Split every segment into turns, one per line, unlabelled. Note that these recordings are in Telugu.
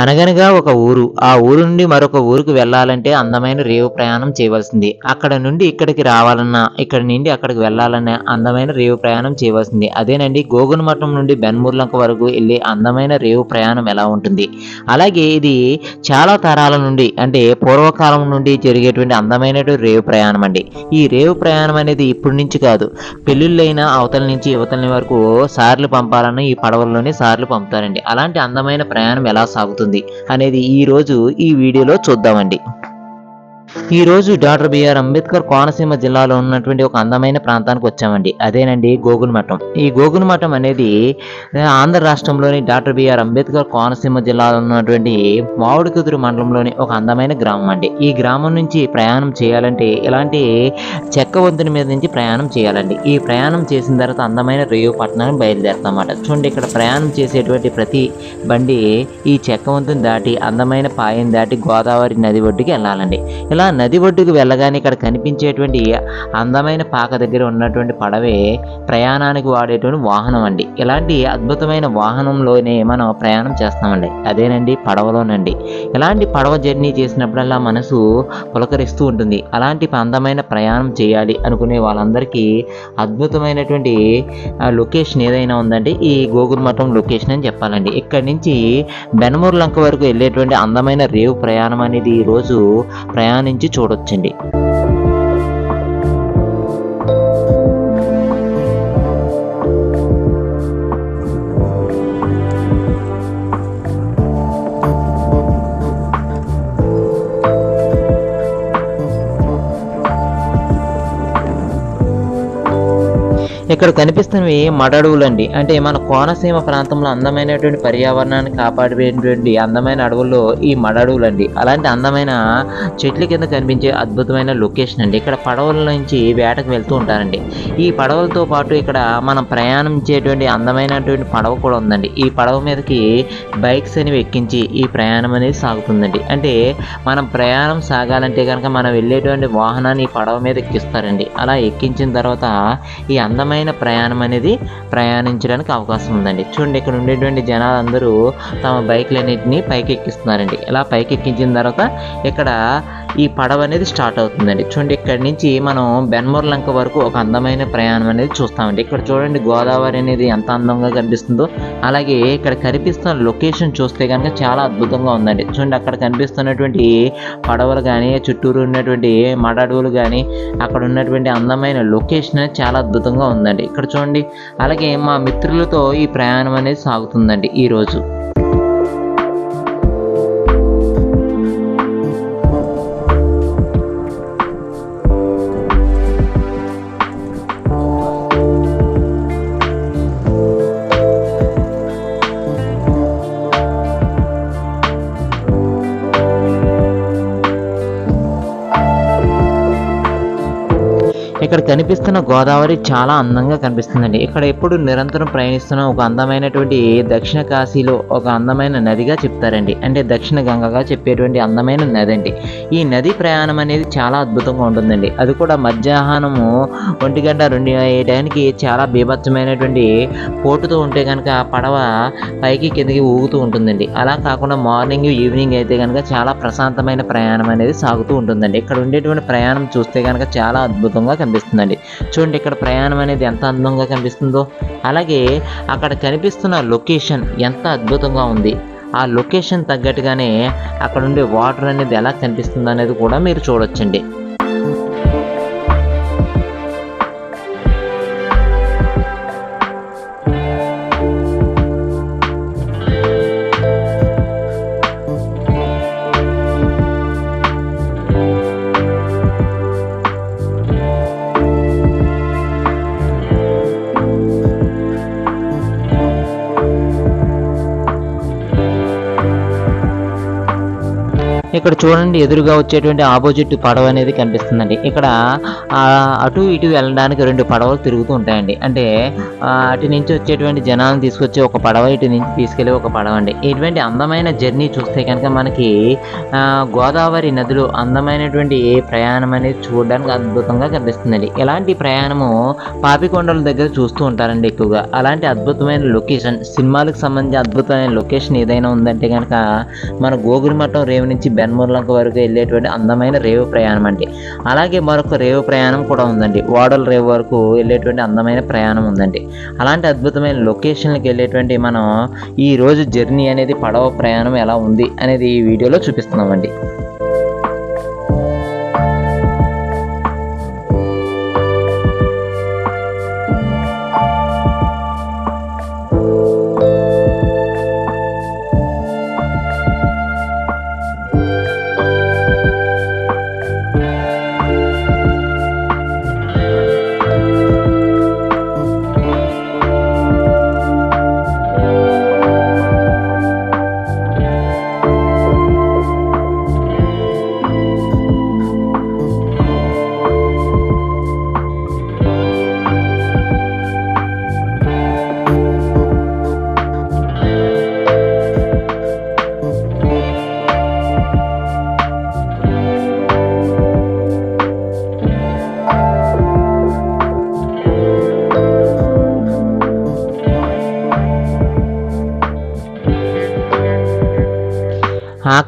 అనగనగా ఒక ఊరు. ఆ ఊరు నుండి మరొక ఊరుకు వెళ్ళాలంటే అందమైన రేవు ప్రయాణం చేయవలసింది. అక్కడ నుండి ఇక్కడికి రావాలన్నా ఇక్కడ నుండి అక్కడికి వెళ్ళాలన్నా అందమైన రేవు ప్రయాణం చేయవలసింది. అదేనండి గోగున మఠం నుండి బెన్మూర్లంక వరకు వెళ్ళే అందమైన రేవు ప్రయాణం ఎలా ఉంటుంది? అలాగే ఇది చాలా తరాల నుండి అంటే పూర్వకాలం నుండి జరిగేటువంటి అందమైనటువంటి రేవు ప్రయాణం అండి. ఈ రేవు ప్రయాణం అనేది ఇప్పటి నుంచి కాదు. పెళ్ళిళ్ళైన అవతల నుంచి యువతల వరకు సార్లు పంపాలన్న ఈ పడవల్లోనే సార్లు పంపుతారండి. అలాంటి అందమైన ప్రయాణం ఎలా సాగుతుంది? అనేది ఈ రోజు ఈ వీడియోలో చూద్దామండి. ఈ రోజు డాక్టర్ బిఆర్ అంబేద్కర్ కోనసీమ జిల్లాలో ఉన్నటువంటి ఒక అందమైన ప్రాంతానికి వచ్చామండి. అదేనండి గోగుల మఠం. ఈ గోగుల మఠం అనేది ఆంధ్ర రాష్ట్రంలోని డాక్టర్ బిఆర్ అంబేద్కర్ కోనసీమ జిల్లాలో ఉన్నటువంటి మామిడికుదురు మండలంలోని ఒక అందమైన గ్రామం అండి. ఈ గ్రామం నుంచి ప్రయాణం చేయాలంటే ఇలాంటి చెక్క వంతుని మీద నుంచి ప్రయాణం చేయాలండి. ఈ ప్రయాణం చేసిన తర్వాత అందమైన రేవు పట్టణాన్ని బయలుదేరుతామన్నమాట. చూడండి ఇక్కడ ప్రయాణం చేసేటువంటి ప్రతి బండి ఈ చెక్క వంతుని దాటి అందమైన పాయం దాటి గోదావరి నది ఒడ్డుకి వెళ్ళాలండి. ఇలా నది ఒడ్డుకు వెళ్ళగానే ఇక్కడ కనిపించేటువంటి అందమైన పాక దగ్గర ఉన్నటువంటి పడవే ప్రయాణానికి వాడేటువంటి వాహనం అండి. ఇలాంటి అద్భుతమైన వాహనంలోనే మనం ప్రయాణం చేస్తామండి. అదేనండి పడవలోనండి. ఇలాంటి పడవ జర్నీ చేసినప్పుడల్లా మనసు పులకరిస్తూ ఉంటుంది. అలాంటి అందమైన ప్రయాణం చేయాలి అనుకునే వాళ్ళందరికీ అద్భుతమైనటువంటి లొకేషన్ ఏదైనా ఉందంటే ఈ గోగుల్ మఠం లొకేషన్ అని చెప్పాలండి. ఇక్కడి నుంచి బెనమూరు లంక వరకు వెళ్ళేటువంటి అందమైన రేవు ప్రయాణం అనేది ఈరోజు ప్రయాణం నుంచి చూడొచ్చండి. ఇక్కడ కనిపిస్తున్నవి మడడవులండి. అంటే మన కోనసీమ ప్రాంతంలో అందమైనటువంటి పర్యావరణాన్ని కాపాడేటువంటి అందమైన అడవుల్లో ఈ మడడవులండి. అలాంటి అందమైన చెట్ల కింద కనిపించే అద్భుతమైన లొకేషన్ అండి. ఇక్కడ పడవల నుంచి వేటకు వెళ్తూ ఉంటారండి. ఈ పడవలతో పాటు ఇక్కడ మనం ప్రయాణించేటువంటి అందమైనటువంటి పడవ కూడా ఉందండి. ఈ పడవ మీదకి బైక్స్ అనేవి ఎక్కించి ఈ ప్రయాణం అనేది సాగుతుందండి. అంటే మనం ప్రయాణం సాగాలంటే కనుక మనం వెళ్ళేటువంటి వాహనాన్ని ఈ పడవ మీద ఎక్కిస్తారండి. అలా ఎక్కించిన తర్వాత ఈ అందమైన ప్రయాణం అనేది ప్రయాణించడానికి అవకాశం ఉందండి. చూడండి ఇక్కడ ఉండేటువంటి జనాలందరూ తమ బైక్లన్నింటినీ పైకి ఎక్కిస్తున్నారండి ఇలా పైకి ఎక్కించిన తర్వాత ఇక్కడ ఈ పడవ అనేది స్టార్ట్ అవుతుందండి. చూడండి ఇక్కడ నుంచి మనం బెన్మూర్ లంక వరకు ఒక అందమైన ప్రయాణం అనేది చూస్తామండి. ఇక్కడ చూడండి గోదావరి అనేది ఎంత అందంగా కనిపిస్తుందో అలాగే ఇక్కడ కనిపిస్తున్న లొకేషన్ చూస్తే కనుక చాలా అద్భుతంగా ఉందండి. చూడండి అక్కడ కనిపిస్తున్నటువంటి పడవలు కానీ చుట్టూరు ఉన్నటువంటి మడడవులు కానీ అక్కడ ఉన్నటువంటి అందమైన లొకేషన్ అనేది చాలా అద్భుతంగా ఉందండి. ఇక్కడ చూడండి అలాగే మా మిత్రులతో ఈ ప్రయాణం అనేది సాగుతుందండి ఈ ఇక్కడ కనిపిస్తున్న గోదావరి చాలా అందంగా కనిపిస్తుందండి. ఇక్కడ ఎప్పుడు నిరంతరం ప్రయాణిస్తున్న ఒక అందమైనటువంటి దక్షిణ కాశీలో ఒక అందమైన నదిగా చెప్తారండి. అంటే దక్షిణ గంగగా చెప్పేటువంటి అందమైన నది అండి ఈ నది ప్రయాణం అనేది చాలా అద్భుతంగా ఉంటుందండి. అది కూడా మధ్యాహ్నము ఒంటి గంట రెండు టైంకి చాలా బీభత్సమైనటువంటి పోటుతో ఉంటే కనుక పడవ పైకి కిందకి ఊగుతూ ఉంటుందండి. అలా కాకుండా మార్నింగ్ ఈవినింగ్ అయితే కనుక చాలా ప్రశాంతమైన ప్రయాణం అనేది సాగుతూ ఉంటుందండి. ఇక్కడ ఉండేటువంటి ప్రయాణం చూస్తే కనుక చాలా అద్భుతంగా కనిపిస్తుంది. కనిపిస్తుందండి. చూడండి ఇక్కడ ప్రయాణం అనేది ఎంత అందంగా కనిపిస్తుందో అలాగే అక్కడ కనిపిస్తున్న లొకేషన్ ఎంత అద్భుతంగా ఉంది. ఆ లొకేషన్ తగ్గట్టుగానే అక్కడ ఉండే వాటర్ అనేది ఎలా కనిపిస్తుంది అనేది కూడా మీరు చూడొచ్చండి. ఇక్కడ చూడండి ఎదురుగా వచ్చేటువంటి ఆపోజిట్ పడవ అనేది కనిపిస్తుందండి. ఇక్కడ అటు ఇటు వెళ్ళడానికి రెండు పడవలు తిరుగుతూ ఉంటాయండి. అంటే అటు నుంచి వచ్చేటువంటి జనాలను తీసుకొచ్చే ఒక పడవ ఇటు నుంచి తీసుకెళ్ళే ఒక పడవ అండి. ఇటువంటి అందమైన జర్నీ చూస్తే కనుక మనకి గోదావరి నదిలో అందమైనటువంటి ప్రయాణం అనేది చూడడానికి అద్భుతంగా కనిపిస్తుందండి. ఇలాంటి ప్రయాణము పాపికొండల దగ్గర చూస్తూ ఉంటారండి ఎక్కువగా. అలాంటి అద్భుతమైన లొకేషన్ సినిమాలకు సంబంధించి అద్భుతమైన లొకేషన్ ఏదైనా ఉందంటే కనుక మన గోగులమట్టం రేవు నుంచి బెన్మూర్లంక వరకు వెళ్ళేటువంటి అందమైన రేవు ప్రయాణం అండి. అలాగే మరొక రేవు ప్రయాణం కూడా ఉందండి. వాడల రేవు వరకు వెళ్ళేటువంటి అందమైన ప్రయాణం ఉందండి. అలాంటి అద్భుతమైన లొకేషన్లకు వెళ్ళేటువంటి మనం ఈ రోజు జర్నీ అనేది పడవ ప్రయాణం ఎలా ఉంది అనేది ఈ వీడియోలో చూపిస్తున్నామండి.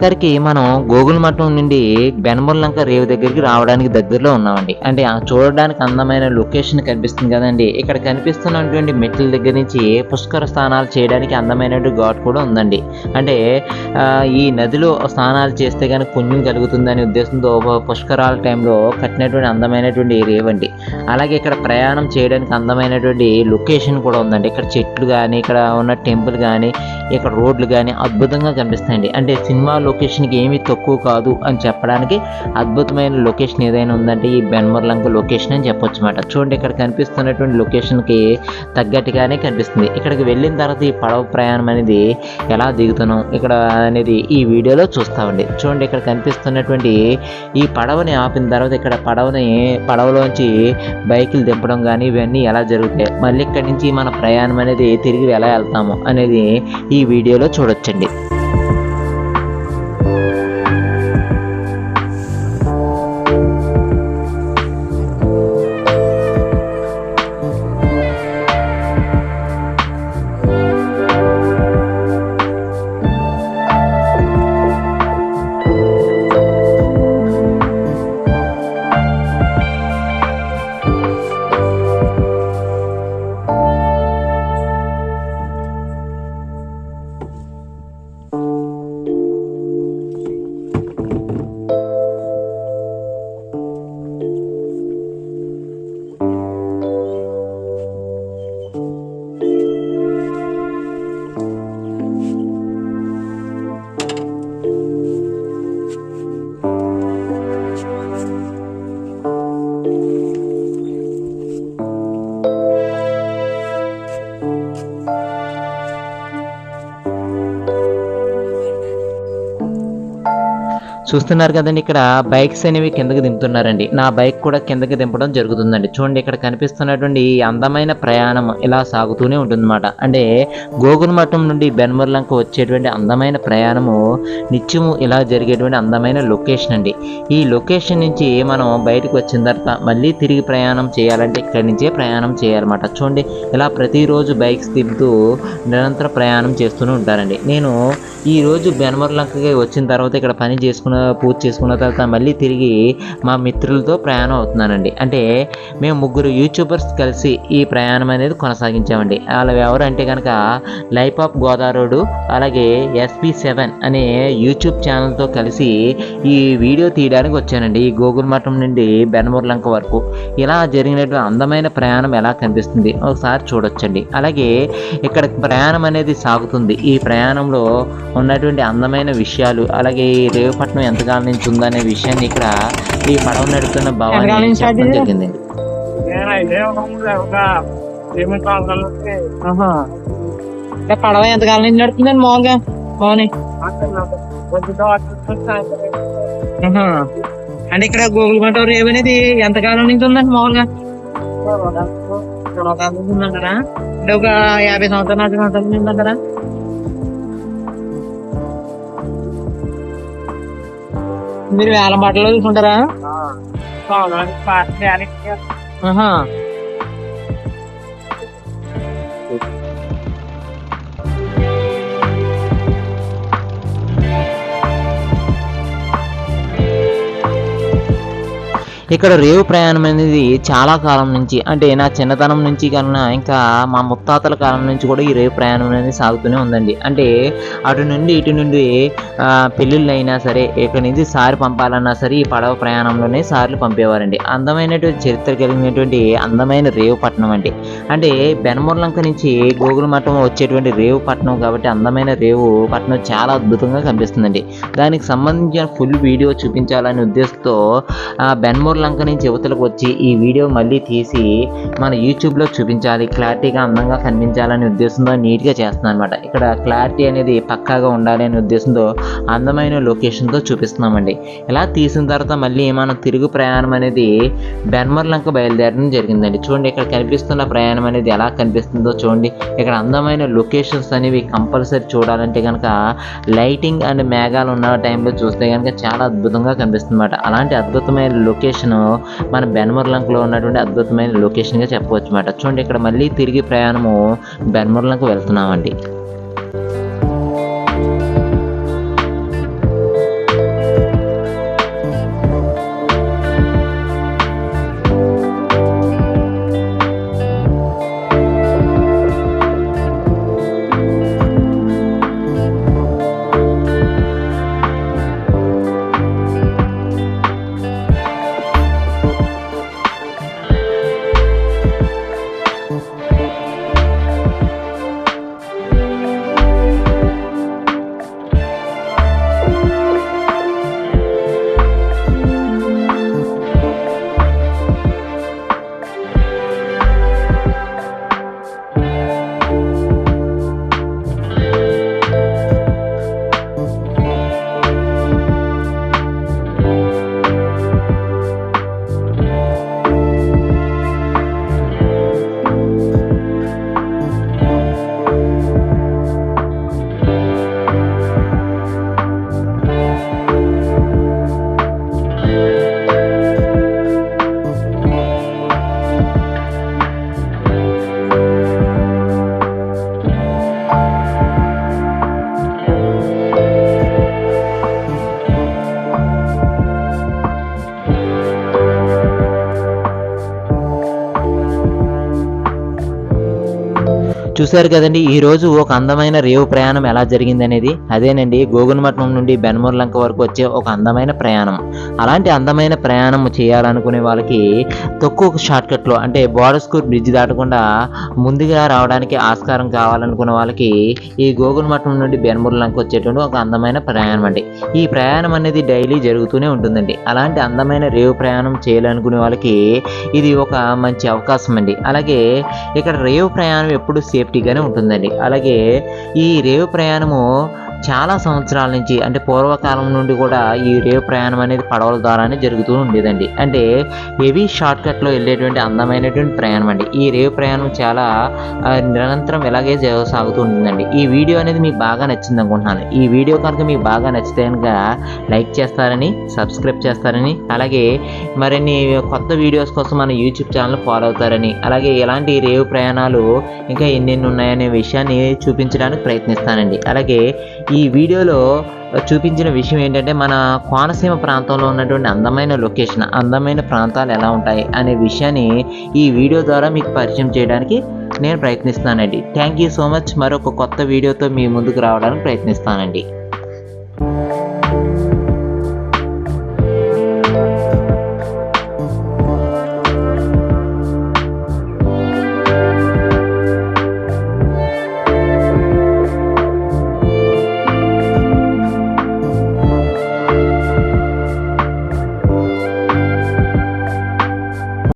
ఆఖరికి మనం గోగుల మఠం నుండి బెనముల్లంక రేవు దగ్గరికి రావడానికి దగ్గరలో ఉన్నామండి. అంటే ఆ చూడడానికి అందమైన లొకేషన్ కనిపిస్తుంది కదండి. ఇక్కడ కనిపిస్తున్నటువంటి మెట్ల దగ్గర నుంచి పుష్కర స్నానాలు చేయడానికి అందమైనటువంటి ఘాట్ కూడా ఉందండి. అంటే ఈ నదిలో స్నానాలు చేస్తే కనుక పుణ్యం కలుగుతుందనే ఉద్దేశంతో పుష్కరాల టైంలో కట్టినటువంటి అందమైనటువంటి రేవండి అలాగే ఇక్కడ ప్రయాణం చేయడానికి అందమైనటువంటి లొకేషన్ కూడా ఉందండి. ఇక్కడ చెట్లు కానీ ఇక్కడ ఉన్న టెంపుల్ కానీ ఇక్కడ రోడ్లు కానీ అద్భుతంగా కనిపిస్తాయండి. అంటే సినిమాలో లొకేషన్కి ఏమీ తక్కువ కాదు అని చెప్పడానికి అద్భుతమైన లొకేషన్ ఏదైనా ఉందంటే ఈ బెన్మర్లంక లొకేషన్ అని చెప్పొచ్చు అన్నమాట. చూడండి ఇక్కడ కనిపిస్తున్నటువంటి లొకేషన్కి తగ్గట్టుగానే కనిపిస్తుంది. ఇక్కడికి వెళ్ళిన తర్వాత ఈ పడవ ప్రయాణం అనేది ఎలా దిగుతున్నాం ఇక్కడ అనేది ఈ వీడియోలో చూస్తామండి చూడండి ఇక్కడ కనిపిస్తున్నటువంటి ఈ పడవని ఆపిన తర్వాత ఇక్కడ పడవని పడవలోంచి బైకులు దింపడం కానీ ఇవన్నీ ఎలా జరుగుతాయి మళ్ళీ ఇక్కడి నుంచి మన ప్రయాణం అనేది తిరిగి ఎలా వెళ్తాము అనేది ఈ వీడియోలో చూడొచ్చండి. చూస్తున్నారు కదండి ఇక్కడ బైక్స్ అనేవి కిందకి దింపుతున్నారండి. నా బైక్ కూడా కిందకి దింపడం జరుగుతుందండి. చూడండి ఇక్కడ కనిపిస్తున్నటువంటి అందమైన ప్రయాణం ఇలా సాగుతూనే ఉంటుందన్నమాట. అంటే గోగుల మఠం నుండి బెన్మర్లంక వచ్చేటువంటి అందమైన ప్రయాణము నిత్యము ఇలా జరిగేటువంటి అందమైన లొకేషన్ అండి. ఈ లొకేషన్ నుంచి మనం బయటకు వచ్చిన తర్వాత మళ్ళీ తిరిగి ప్రయాణం చేయాలంటే ఇక్కడి నుంచే ప్రయాణం చేయాలన్నమాట. చూడండి ఇలా ప్రతిరోజు బైక్స్ దింపుతూ నిరంతర ప్రయాణం చేస్తూనే ఉంటారండి. నేను ఈ రోజు వచ్చిన తర్వాత ఇక్కడ పని చేసుకున్న పూర్తి చేసుకున్న తర్వాత మళ్ళీ తిరిగి మా మిత్రులతో ప్రయాణం అవుతున్నానండి. అంటే మేము ముగ్గురు యూట్యూబర్స్ కలిసి ఈ ప్రయాణం అనేది కొనసాగించామండి. వాళ్ళు ఎవరు అంటే కనుక లైఫ్ ఆఫ్ గోదావరుడు అలాగే ఎస్పీ సెవెన్ అనే యూట్యూబ్ ఛానల్తో కలిసి ఈ వీడియో తీయడానికి వచ్చానండి. ఈ గోగుల్ మఠం నుండి బెనమూర్లంక వరకు. ఇలా జరిగినటువంటి అందమైన ప్రయాణం ఎలా కనిపిస్తుంది? ఒకసారి చూడొచ్చండి. అలాగే ఇక్కడ ప్రయాణం అనేది సాగుతుంది. ఈ ప్రయాణంలో ఉన్నటువంటి అందమైన విషయాలు అలాగే ఈ రేవపట్నం ఎంతకాలం నుంచి ఉందనే విషయాన్ని ఇక్కడ ఈ పడవ నడుపుతున్న భవాని
ఎంతకాలం
చెప్పడం? జరిగింది.
పడవ ఎంతకాలం నుంచి నడుతుందండి మామూలుగా? ఆహా. అంటే ఇక్కడ గూగుల్ మాట రేవ్ అనేది ఎంత కాలం నుంచి ఉందండి మామూలుగా ఒక యాభై సంవత్సరాలు నుంచి ఉందంటారా? మీరు వేల బట్టలు చూసుకుంటారా
ఇక్కడ రేవు ప్రయాణం అనేది చాలా కాలం నుంచి అంటే నా చిన్నతనం నుంచి కన్నా ఇంకా మా ముత్తాతల కాలం నుంచి కూడా ఈ రేవు ప్రయాణం అనేది సాగుతూనే ఉందండి. అంటే అటు నుండి ఇటు నుండి పెళ్ళిళ్ళు అయినా సరే ఇక్కడ నుంచి సారి పంపాలన్నా సరే ఈ పడవ ప్రయాణంలోనే సార్లు పంపేవారండి. అందమైనటువంటి చరిత్ర కలిగినటువంటి అందమైన రేవు పట్టణం అండి. అంటే బెనమూర్లంక నుంచి గోగుల మఠం వచ్చేటువంటి రేవు పట్టణం కాబట్టి అందమైన రేవు పట్టణం చాలా అద్భుతంగా కనిపిస్తుందండి. దానికి సంబంధించిన ఫుల్ వీడియో చూపించాలనే ఉద్దేశంతో బెన్మూర్ లంక నుంచి యువతలకు వచ్చి ఈ వీడియో మళ్ళీ తీసి మన యూట్యూబ్లో చూపించాలి. క్లారిటీగా అందంగా కనిపించాలనే ఉద్దేశంతో నీట్గా చేస్తున్నాను అనమాట ఇక్కడ క్లారిటీ అనేది పక్కాగా ఉండాలి అనే ఉద్దేశంతో అందమైన లొకేషన్తో చూపిస్తున్నామండి. ఇలా తీసిన తర్వాత మళ్ళీ మనం తిరుగు ప్రయాణం అనేది బెన్మర్ లంక బయలుదేరడం జరిగిందండి. చూడండి ఇక్కడ కనిపిస్తున్న ప్రయాణం అనేది ఎలా కనిపిస్తుందో చూడండి. ఇక్కడ అందమైన లొకేషన్స్ అనేవి కంపల్సరీ చూడాలంటే కనుక లైటింగ్ అండ్ మేఘాలు ఉన్న టైంలో చూస్తే కనుక చాలా అద్భుతంగా కనిపిస్తుంది అనమాట అలాంటి అద్భుతమైన లొకేషన్ మన బెన్మర్లంకలో ఉన్నటువంటి అద్భుతమైన లొకేషన్గా చెప్పవచ్చు అన్నమాట చూడండి ఇక్కడ మళ్ళీ తిరిగి ప్రయాణము బెన్మర్లంకు వెళ్తున్నామండి. చూశారు కదండి ఈ రోజు ఒక అందమైన రేవు ప్రయాణం ఎలా జరిగింది అనేది? అదేనండి గోగులమట్నం నుండి బెన్మూర్ లంక వరకు వచ్చే ఒక అందమైన ప్రయాణం. అలాంటి అందమైన ప్రయాణం చేయాలనుకునే వాళ్ళకి తక్కువ షార్ట్కట్లో అంటే బోర్డర్ బ్రిడ్జ్ దాటకుండా ముందుగా రావడానికి ఆస్కారం కావాలనుకున్న వాళ్ళకి ఈ గోగులమట్నం నుండి బెన్మూర్ లంక వచ్చేటువంటి ఒక అందమైన ప్రయాణం అండి. ఈ ప్రయాణం అనేది డైలీ జరుగుతూనే ఉంటుందండి. అలాంటి అందమైన రేవు ప్రయాణం చేయాలనుకునే వాళ్ళకి ఇది ఒక మంచి అవకాశం అండి. అలాగే ఇక్కడ రేవు ప్రయాణం ఎప్పుడు సేఫ్ సేఫ్టీగానే ఉంటుందండి. అలాగే ఈ రేవు ప్రయాణము చాలా సంవత్సరాల నుంచి అంటే పూర్వకాలం నుండి కూడా ఈ రేవు ప్రయాణం అనేది పడవల ద్వారానే జరుగుతూ ఉండేదండి. అంటే హెవీ షార్ట్ కట్లో వెళ్ళేటువంటి అందమైనటువంటి ప్రయాణం అండి. ఈ రేవు ప్రయాణం చాలా నిరంతరం ఇలాగే సాగుతూ ఉంటుందండి. ఈ వీడియో అనేది మీకు బాగా నచ్చింది అనుకుంటున్నాను. ఈ వీడియో కనుక మీకు బాగా నచ్చితే కనుక లైక్ చేస్తారని సబ్స్క్రైబ్ చేస్తారని అలాగే మరిన్ని కొత్త వీడియోస్ కోసం మన యూట్యూబ్ ఛానల్ ఫాలో అవుతారని అలాగే ఎలాంటి రేవు ప్రయాణాలు ఇంకా ఎన్నెన్ని ఉన్నాయనే విషయాన్ని చూపించడానికి ప్రయత్నిస్తానండి. అలాగే ఈ వీడియోలో చూపించిన విషయం ఏంటంటే మన కోనసీమ ప్రాంతంలో ఉన్నటువంటి అందమైన లొకేషన్ అందమైన ప్రాంతాలు ఎలా ఉంటాయి అనే విషయాన్ని ఈ వీడియో ద్వారా మీకు పరిచయం చేయడానికి నేను ప్రయత్నిస్తానండి థ్యాంక్ యూ సో మచ్ మరొక కొత్త వీడియోతో మీ ముందుకు రావడానికి ప్రయత్నిస్తానండి.